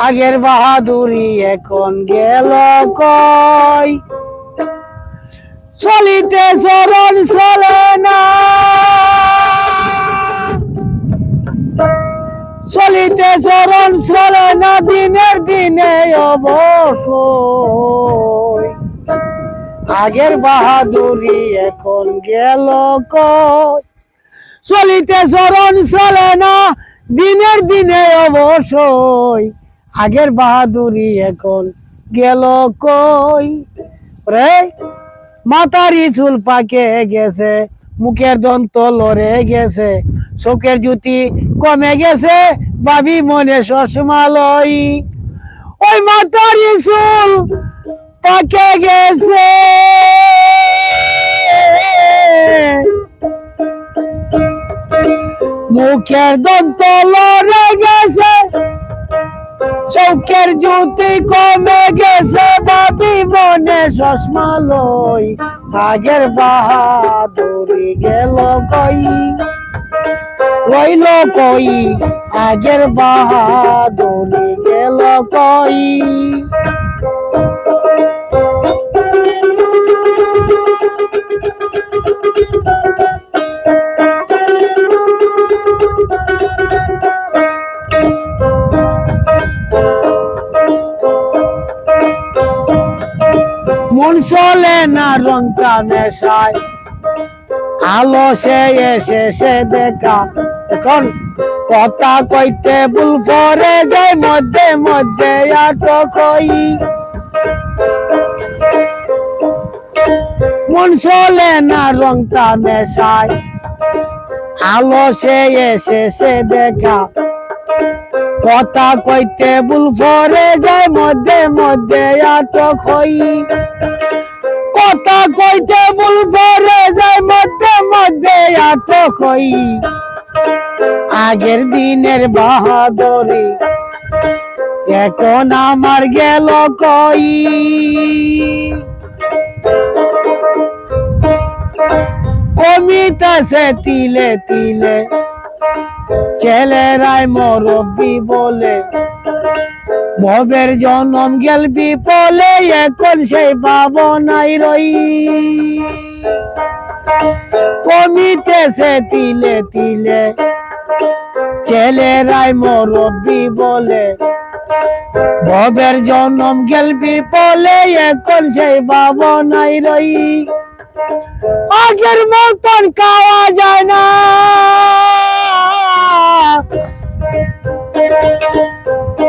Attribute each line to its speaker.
Speaker 1: আগের বাহাদুরি এখন গেল কই? চলিতে চরণ চলে না। চলিতে চরণ চলে না, দিনের দিনে অবশ্যই আগের বাহাদুরি এখন গেল কই? চলিতে চরণ চলে না, দিনের দিনে অবশ্যই আগের বাহাদুরি এখন গেল কই? রে, মাতারি চুল পাকে গেছে, মুখের দন্ত লড়ে গেছে, চোখের জুতি কমে গেছে বাবি মনে সসমালই ওই মাতারি চুল পাকে গেছে। মুখের দন্ত লড়ে গেছে চৌকের জ্যোতি কমে গেছে বাপি মনে চশমা লই। আগের বাহাদুরি গেল কই? রইল কই? আগের বাহাদুরি গেল কই? মন চলে না রংটা নেশায় আলো সে এসে সে দেখা। এখন কথা কইতে ভুল পরে যায়, মধ্যে মধ্যে আটক হই। মন চলে না রংটা মেশায় আলো সে এসে সে দেখা। কথা কইতে ভুল পরে যায়, মধ্যে মধ্যে আটক হই। কথা কইতে ভুল পরে যায়, মধ্যে মধ্যে আটক হই। আগের দিনের বাহাদুরি এখন আমার গেল কই? কমিতেছে তিলে তিলে ছেলেরাই মরব্বি বলে ভবের জনম গেল বিপলে এখন সেই ভাবনাই রই। কমিতেছে তিলে তিলে, ছেলেরাই মরব্বি বলে ভবের জনম গেল বিপলে এখন সেই ভাবনাই রই। আগের মতন খাওয়া যায় না।